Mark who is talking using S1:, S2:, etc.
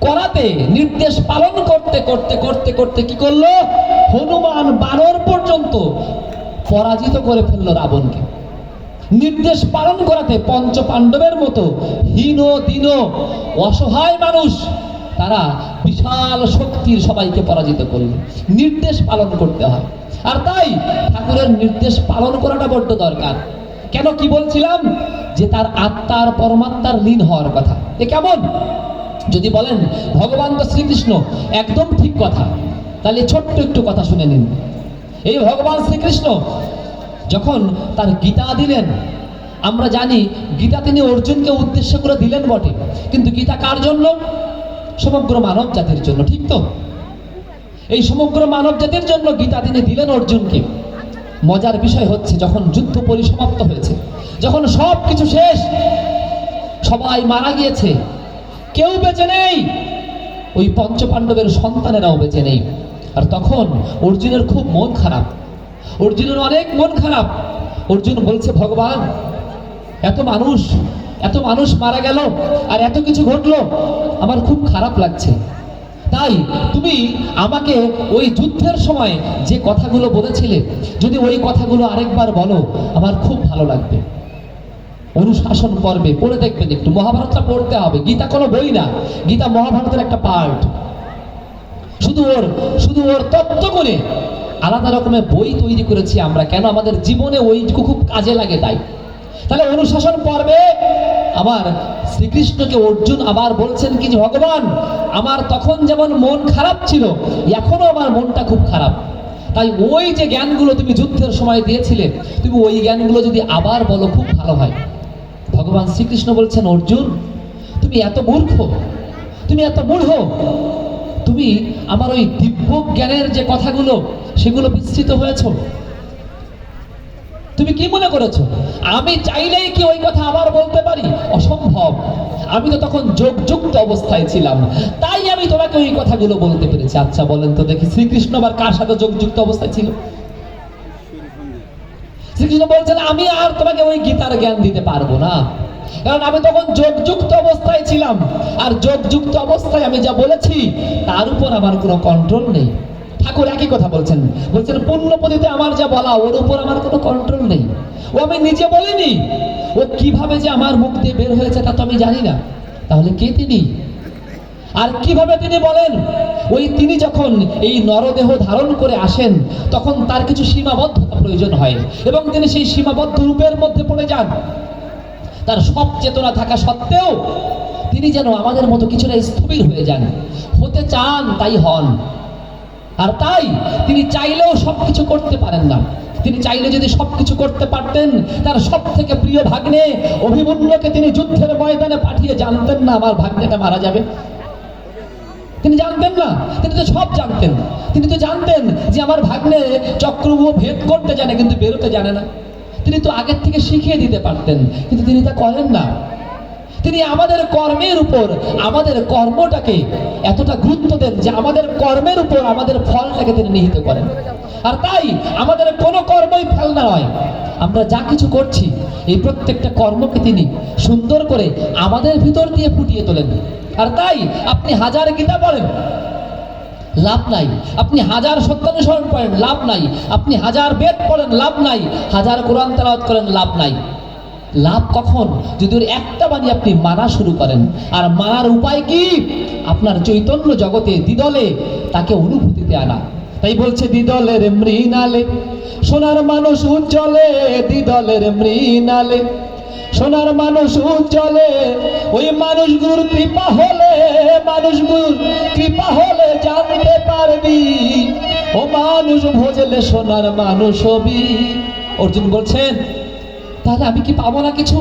S1: করাতে, নির্দেশ পালন করতে করতে করতে করতে কি করল? হনুমান বানর পর্যন্ত পরাজিত করে ফেলল রাবণকে। নির্দেশ পালন করাতে পঞ্চ পাণ্ডবের মতো হীন দিন, অসহায় মানুষ, তারা বিশাল শক্তির সবাইকে পরাজিত করল। নির্দেশ পালন করতে হয়। আর তাই ঠাকুরের নির্দেশ পালন করাটা বড্ড দরকার। কেন কি বলছিলাম? যে তার আত্মার পরমাত্মার লীন হওয়ার কথা। এ কেমন? যদি বলেন, ভগবান তো শ্রীকৃষ্ণ, একদম ঠিক কথা। তাহলে ছোট্ট একটু কথা শুনে নিন। এই ভগবান শ্রীকৃষ্ণ যখন তার গীতা দিলেন, আমরা জানি গীতা তিনি অর্জুনকে উদ্দেশ্য করে দিলেন বটে। কিন্তু গীতা কার জন্য? সমগ্র মানব জাতির জন্য, ঠিক তো? এই সমগ্র মানব জাতির জন্য গীতা তিনি দিলেন অর্জুনকে। মজার বিষয় হচ্ছে, যখন যুদ্ধ পরিসমাপ্ত হয়েছে, যখন সব কিছু শেষ, সবাই মারা গিয়েছে কেউ বেঁচে নেই। ওই পঞ্চপাণ্ডবের সন্তানেরাও বেঁচে নেই। আর তখন অর্জুনের খুব মন খারাপ। অর্জুনের অনেক মন খারাপ। অর্জুন বলছে, ভগবান, এত মানুষ এত মানুষ মারা গেল আর এত কিছু ঘটলো। আমার খুব খারাপ লাগছে। তাই তুমি আমাকে ওই যুদ্ধের সময় যে কথাগুলো বলেছিলে, যদি ওই কথাগুলো আরেকবার বলো, আমার খুব ভালো লাগবে। অনুশাসন পর্বে পড়ে দেখবেন একটু। মহাভারতটা পড়তে হবে। গীতা কোনো বই না। গীতা মহাভারতের একটা পার্ট শুধু ওর শুধু ওর তত্ত্ব করে আলাদা রকমের বই তৈরি করেছি আমরা। কেন? আমাদের জীবনে ওইটুকু খুব কাজে লাগে তাই। তাহলে অনুশাসন পর্বে আমার শ্রীকৃষ্ণকে অর্জুন আবার বলছেন কি যে, ভগবান, আমার তখন যেমন মন খারাপ ছিল, এখনও আমার মনটা খুব খারাপ। তাই ওই যে জ্ঞানগুলো তুমি যুদ্ধের সময় দিয়েছিলে, তুমি ওই জ্ঞানগুলো যদি আবার বলো, খুব ভালো হয়। ভগবান শ্রীকৃষ্ণ বলছেন, অর্জুন, তুমি এত মূর্খ, তুমি এত মূঢ় তুমি আমার ওই দিব্য জ্ঞানের যে কথাগুলো, সেগুলো বিস্তৃত হয়েছ। তুমি কি মনে করেছ? আমি চাইলেই কি ওই কথা আবার বলতে পারি? অসম্ভব। আমি তো তখন যোগযুক্ত অবস্থায় ছিলাম। তাই আমি তোমাকে ওই কথাগুলো বলতে পেরেছি। আচ্ছা বলেন তো দেখি, শ্রীকৃষ্ণ আবার কার সাথে যোগযুক্ত অবস্থায় ছিল? শ্রীকৃষ্ণ বলছেন, আমি আর তোমাকে ওই গীতার জ্ঞান দিতে পারব না। কারণ আমি তখন যোগযুক্ত অবস্থায় ছিলাম। আর যোগযুক্ত অবস্থায় আমি যা বলেছি, তার উপর আমার কোনো কন্ট্রোল নেই। ঠাকুর একই কথা বলছেন। বলছেন, পুণ্যপতিতে আমার যা বলা, ওর উপর আমার কোনো কন্ট্রোল নেই। ও আমি নিজে বলিনি। ও কীভাবে যে আমার মুখ দিয়ে বের হয়েছে তা তো আমি জানি না। তাহলে কে তিনি? আর কীভাবে তিনি বলেন? ওই তিনি যখন এই নরদেহ ধারণ করে আসেন, তখন তার কিছু সীমাবদ্ধতা প্রয়োজন হয়। এবং তিনি সেই সীমাবদ্ধ রূপের মধ্যে পড়ে যান। তার সব চেতনা থাকা সত্ত্বেও তিনি যেন আমাদের মতো কিছুটা স্থবির হয়ে যান। হতে চান তাই হন। আর তাই তিনি চাইলেও সব কিছু করতে পারেন না। তিনি চাইলে যদি সব কিছু করতে পারতেন, তার সব থেকে প্রিয় ভাগ্নে অভিমন্যুকে তিনি যুদ্ধের ময়দানে পাঠিয়ে জানতেন না, আমার ভাগ্নেটা মারা যাবে। তিনি জানতেন না, তিনি তো সব জানতেন। তিনি তো জানতেন যে আমার ভাগ্নে চক্রব্যূহ ভেদ করতে জানে, কিন্তু বেরোতে জানে না। তিনি তো আগের থেকে শিখিয়ে দিতে পারতেন, কিন্তু তিনি তা করেন না। তিনি আমাদের কর্মের উপর, আমাদের কর্মটাকে এতটা গুরুত্ব দেন যে আমাদের কর্মের উপর, আমাদের ফলটাকে তিনি নিহিত করেন। আর তাই আমাদের কোনো কর্মই ফেলনা নয় আমরা যা কিছু করছি, এই প্রত্যেকটা কর্মকে তিনি সুন্দর করে আমাদের ভিতর দিয়ে ফুটিয়ে তোলেন। আর তাই আপনি হাজার গীতা পড়েন, লাভ নাই। আপনি হাজার সত্যানুসরণ করেন লাভ নাই। আপনি হাজার বেদ পড়েন, লাভ নাই। হাজার কোরআন তেলাওয়াত করেন, লাভ নাই। লাভ কখন? যদি ওর একটা বাণী আপনি মানা শুরু করেন। আর মানার উপায় কি? আপনার চৈতন্য জগতে দিদলে তাকে অনুভূতিতে আনা। তাই বলছে দিদলের মৃণালে। সোনার মানুষ উজ্জ্বলে দিদলের মৃণালে। সোনার মানুষ উজ্জ্বলে, ওই মানুষগুলোর কৃপা হলে মানুষগুলোর কৃপা হলে জানতে পারবি। ও মানুষ ভোজলে সোনার মানুষ হবি। অর্জুন বলছেন, তাহলে আমি কি পাবো না কিছু?